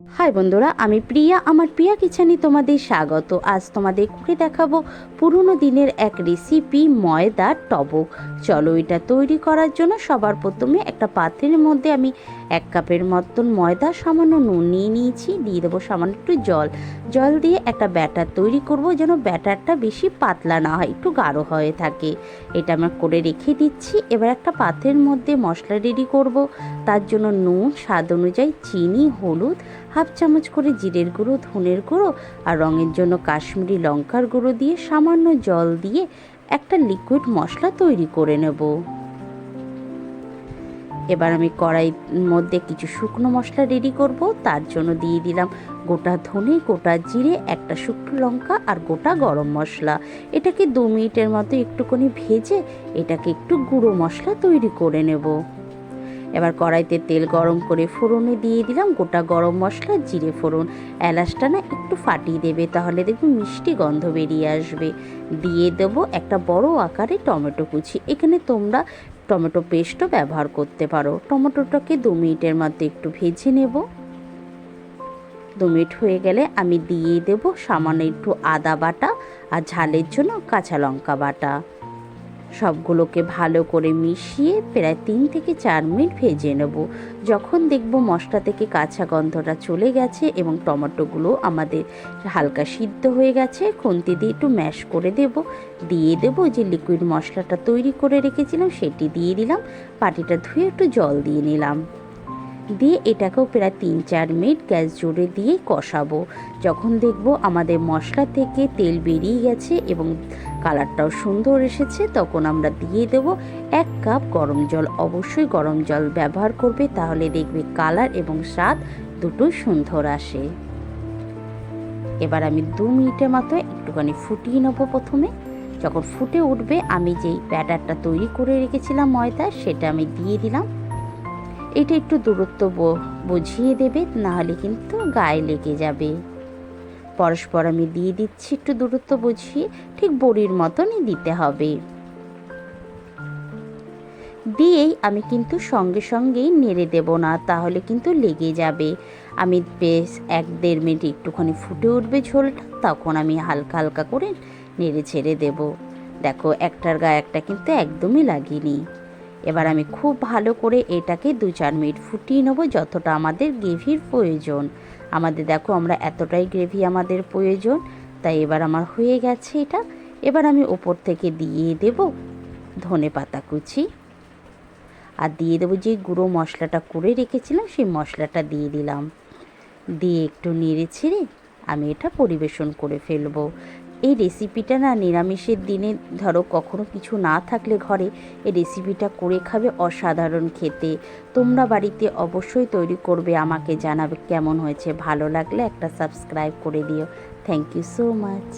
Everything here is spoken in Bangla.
হাই বন্ধুরা, আমি প্রিয়া। আমার প্রিয়া কিচেনে তোমাদের স্বাগত। আজ তোমাদের করে দেখাবো পুরনো দিনের এক রেসিপি ময়দার টবক। চলো এটা তৈরি করার জন্য সবার প্রথমে একটা পাত্রের মধ্যে আমি এক কাপের মতন ময়দা, সামান্য নুন নিয়ে নিয়েছি, দিয়ে দেবো সামান্য একটু জল। জল দিয়ে একটা ব্যাটার তৈরি করব যেন ব্যাটারটা বেশি পাতলা না হয়, একটু গাঢ় হয়ে থাকে। এটা আমরা করে রেখে দিচ্ছি। এবার একটা পাত্রের মধ্যে মশলা রেডি করব। তার জন্য নুন, স্বাদ অনুযায়ী চিনি, হলুদ, হাফ চামচ করে জিরের গুঁড়ো, ধনের গুঁড়ো আর রঙের জন্য কাশ্মীরি লঙ্কার গুঁড়ো দিয়ে সামান্য জল দিয়ে একটা লিকুইড মশলা তৈরি করে নেব। এবার আমি কড়াইর মধ্যে কিছু শুকনো মশলা রেডি করব, তার জন্য দিয়ে দিলাম গোটা ধনে, গোটা জিরে, একটা শুকনো লঙ্কা আর গোটা গরম মশলা। এটাকে দু মিনিটের মতো একটুখানি ভেজে এটাকে একটু গুঁড়ো মশলা তৈরি করে নেব। এবার কড়াইতে তেল গরম করে ফোড়নে দিয়ে দিলাম গোটা গরম মশলা, জিরে ফোড়ন। এলাচটা না একটু ফাটিয়ে দেবে, তাহলে দেখবে মিষ্টি গন্ধ বেরিয়ে আসবে। দিয়ে দেব একটা বড় আকারে টমেটো কুচি। এখানে তোমরা টমেটো পেস্টও ব্যবহার করতে পারো। টমেটোটাকে দু মিনিটের মধ্যে একটু ভেজে নেব। দু মিনিট হয়ে গেলে আমি দিয়ে দেব সামান্য একটু আদা বাটা আর ঝালের জন্য কাঁচা লঙ্কা বাটা। সবগুলোকে ভালো করে মিশিয়ে প্রায় তিন থেকে চার মিনিট ভেজে নেব। যখন দেখব মশলা থেকে কাঁচা গন্ধটা চলে গেছে এবং টমেটোগুলো আমাদের হালকা সিদ্ধ হয়ে গেছে, খুন্তি দিয়ে একটু ম্যাশ করে দেব। দিয়ে দেব যে লিকুইড মশলাটা তৈরি করে রেখেছিলাম, সেটি দিয়ে দিলাম। পাটিটা ধুয়ে একটু জল দিয়ে নিলাম। দিয়ে এটাকেও প্রায় তিন চার মিনিট গ্যাস জোরে দিয়ে কষাবো। যখন দেখব আমাদের মশলা থেকে তেল বেরিয়ে গেছে এবং কালারটাও সুন্দর এসেছে, তখন আমরা দিয়ে দেব এক কাপ গরম জল। অবশ্যই গরম জল ব্যবহার করবে, তাহলে দেখবে কালার এবং স্বাদ দুটোই সুন্দর আসে। এবার আমি দু মিনিটের মতো একটুখানি ফুটিয়ে নেব প্রথমে। যখন ফুটে উঠবে, আমি যেই ব্যাটারটা তৈরি করে রেখেছিলাম ময়দা, সেটা আমি দিয়ে দিলাম। এটা একটু দূরত্ব বুঝিয়ে দেবে নাহলে কিন্তু গায়ে লেগে যাবে। পরস্পর আমি দিয়ে দিচ্ছি একটু দূরত্ব বুঝিয়ে, ঠিক বড়ির মতনই দিতে হবে। দিয়েই আমি কিন্তু সঙ্গে সঙ্গেই নেড়ে দেব না, তাহলে কিন্তু লেগে যাবে। আমি বেশ এক দেড় মিনিট একটুখানি ফুটে উঠবে ঝোলটা, তখন আমি হালকা হালকা করে নেড়ে ছেড়ে দেব। দেখো, একটার গায়ে একটা কিন্তু একদমই লাগিনি। এবার আমি খুব ভালো করে এটাকে দু চার মিনিট ফুটিয়ে নেব, যতটা আমাদের গ্রেভির প্রয়োজন। আমাদের দেখো আমরা এতটাই গ্রেভি আমাদের প্রয়োজন, তাই এবার আমার হয়ে গেছে এটা। এবার আমি ওপর থেকে দিয়ে দেব ধনে পাতা কুচি। আর দিয়ে দেবো যে গুঁড়ো মশলাটা করে রেখেছিলাম, সেই মশলাটা দিয়ে দিলাম। দিয়ে একটু নেড়ে ছেড়ে আমি এটা পরিবেশন করে ফেলব। এই রেসিপিটা না নিরামিষের দিনে ধরো কখনো কিছু না থাকলে ঘরে এই রেসিপিটা করে খাবে অসাধারণ খেতে। তোমরা বাড়িতে অবশ্যই তৈরি করবে আমাকে জানাবে কেমন হয়েছে। ভালো লাগলে একটা সাবস্ক্রাইব করে দিও। Thank you so much